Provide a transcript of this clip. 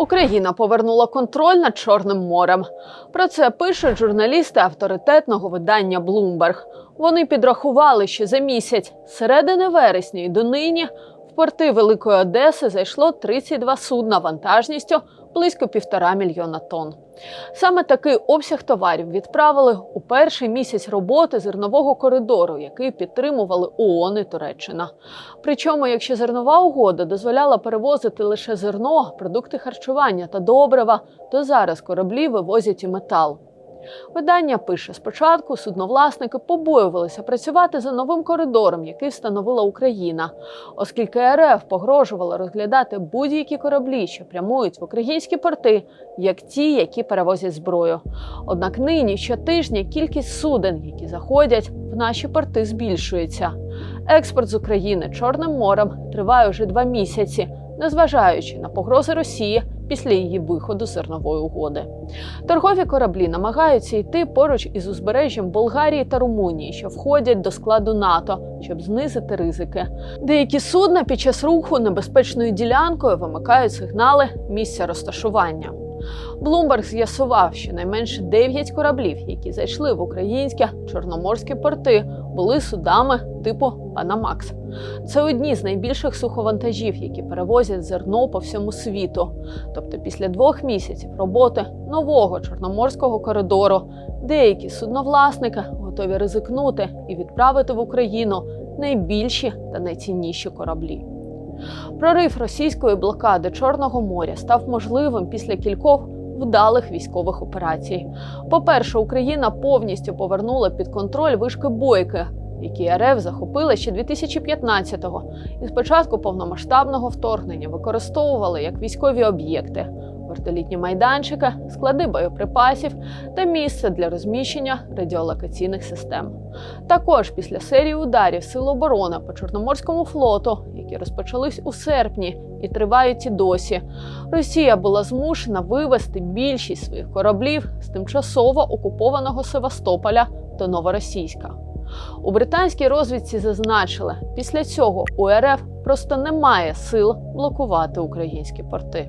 Україна повернула контроль над Чорним морем. Про це пишуть журналісти авторитетного видання Bloomberg. Вони підрахували, що за місяць середини вересня і донині порти Великої Одеси зайшло 32 судна вантажністю близько півтора мільйона тонн. Саме такий обсяг товарів відправили у перший місяць роботи зернового коридору, який підтримували ООН і Туреччина. Причому, якщо зернова угода дозволяла перевозити лише зерно, продукти харчування та добрива, то зараз кораблі вивозять і метал. Видання пише: спочатку судновласники побоювалися працювати за новим коридором, який встановила Україна, оскільки РФ погрожувала розглядати будь-які кораблі, що прямують в українські порти, як ті, які перевозять зброю. Однак нині щотижня кількість суден, які заходять в наші порти, збільшується. Експорт з України Чорним морем триває вже два місяці, незважаючи на погрози Росії після її виходу з зернової угоди. Торгові кораблі намагаються йти поруч із узбережжям Болгарії та Румунії, що входять до складу НАТО, щоб знизити ризики. Деякі судна під час руху небезпечною ділянкою вимикають сигнали місця розташування. Блумберг з'ясував, що найменше 9 кораблів, які зайшли в українські чорноморські порти, були судами типу Панамакс. Це одні з найбільших суховантажів, які перевозять зерно по всьому світу. Тобто, після двох місяців роботи нового чорноморського коридору деякі судновласники готові ризикнути і відправити в Україну найбільші та найцінніші кораблі. Прорив російської блокади Чорного моря став можливим після кількох вдалих військових операцій. По-перше, Україна повністю повернула під контроль вишки бойки, які РФ захопила ще 2015-го, і спочатку повномасштабного вторгнення використовували як військові об'єкти. Вертолітні майданчики, склади боєприпасів та місце для розміщення радіолокаційних систем. Також після серії ударів Сил оборони по Чорноморському флоту, які розпочались у серпні і тривають і досі, Росія була змушена вивести більшість своїх кораблів з тимчасово окупованого Севастополя до Новоросійська. У британській розвідці зазначили, після цього у РФ просто немає сил блокувати українські порти.